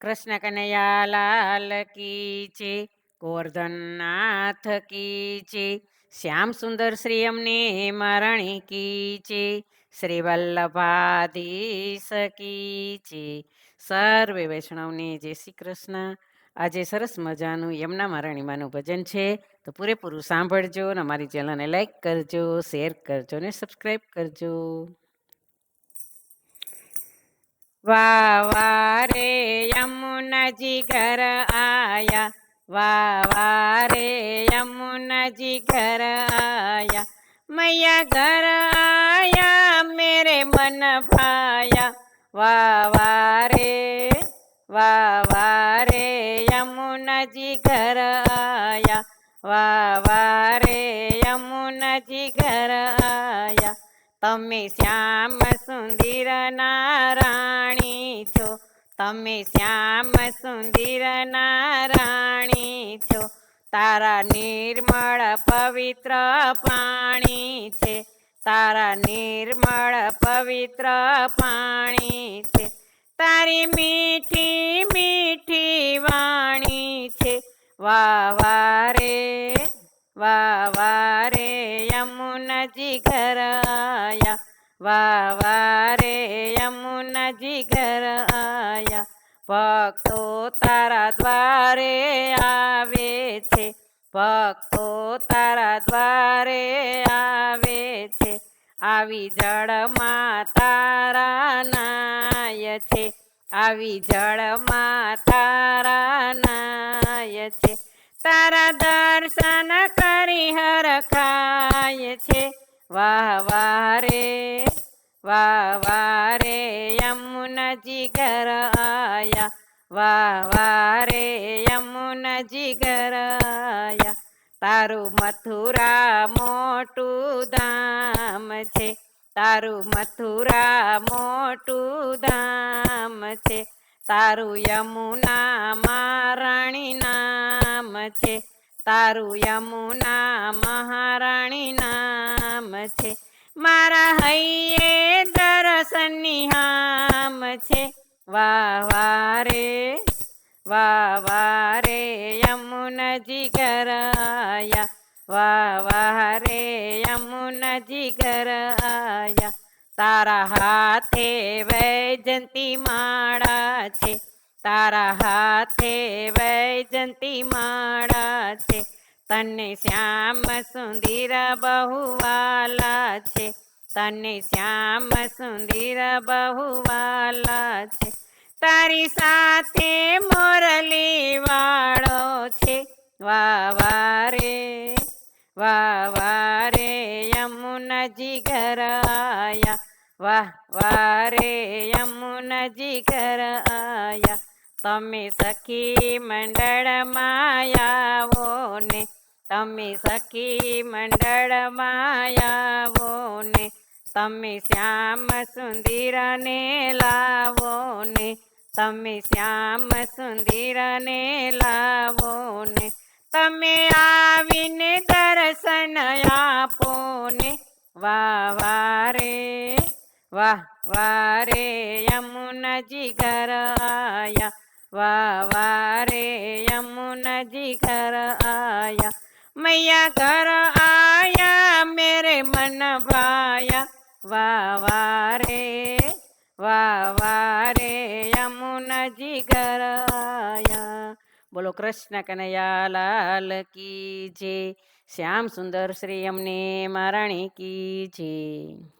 કૃષ્ણ કનૈયા લાલ કી છે, ગોવર્ધનનાથ કી છે, શ્યામ સુંદર શ્રી અમને મરણી કી છે, શ્રી વલ્લભાધીશ કી છે. સર્વે વૈષ્ણવને જય શ્રી કૃષ્ણ. આજે સરસ મજાનું યમના મરણીમાનું ભજન છે. તો પૂરેપૂરું સાંભળજો અને અમારી ચેનલને લાઈક કરજો, શેર કરજો ને સબસ્ક્રાઈબ કરજો. વાહ રે યમુનાજી ઘર આયા. વાહ રે યમુનાજી ઘર આયા. મૈયા ઘર આયા, મેરે મન ભાયા. વાહ રે વાહ રે યમુનાજી ઘર આયા. વાહ રે યમુનાજી ઘર આયા. તમે શ્યામ સુંદર નારાણી છો. તમે શ્યામ સુંદર નારાણી છો. તારા નિર્મળ પવિત્ર પાણી છે. તારા નિર્મળ પવિત્ર પાણી છે. તારી મીઠી મીઠી વાણી છે. વાહ વાહ રે, વાહ વાહ રે, યમુનાજી ઘર વાહ રે યમુનાજી ઘર આયા. ભક્તો તારા દ્વારે આવે છે. ભક્તો તારા દ્વારે આવે છે. આવી જળમાં તારા નાય છે. આવી જળમાં તારા નાય છે. તારા દર્શન કરી હર ખાય છે. વાહ વાહ રે વાહ વાહ રે યમુનાજી ઘર આયા વાહ વાહ રે આયા તારું મથુરા મોટું ધામ છે. તારું મથુરા મોટું ધામ છે. તારું યમુના મહારાણી નામ છે. તારું યમુના મહારાણી નામ છે. મારા હૈયે દર્શનની હામ છે. વાહ વાહ રે, વાહ વાહ રે, યમુનાજી ઘર આયા વાહ વાહ રે, યમુનાજી ઘર આયા તારા હાથે વૈજંતી માળા છે. તારા હાથે વૈજંતી માળા છે. તને શ્યામ સુંદર બહુવાલા છે. તને શ્યામ સુંદર બહુવાલા છે. તારી સાથે મોરલી વાળો છે. વાવારે વાવારે યમુનજી ઘર આયા. વાહ વારે યમુનાજી ઘર આયા. તમે સખી મંડળ માયાઓને તમે સખી મંડળ માયાવો ને, તમે શ્યામ સુંદીરને લાવો ને, તમે શ્યામ સુંદીરને લાવો ને, તમે આવીને દર્શન આપો ને, વાહ વાહ રે, વાહ વાહ રે, યમુનાજી ઘર આયા વાહ રે, યમુનાજી ઘર આયા. મૈયા ઘર આયા, મેરે મન ભાયા. વાહ વાહ રે, વાહ વાહ जी घर આયા. બોલો કૃષ્ણ કનૈયા લાલ કી જે શ્યામ સુંદર શ્રી અમને મહારાણી કી જય.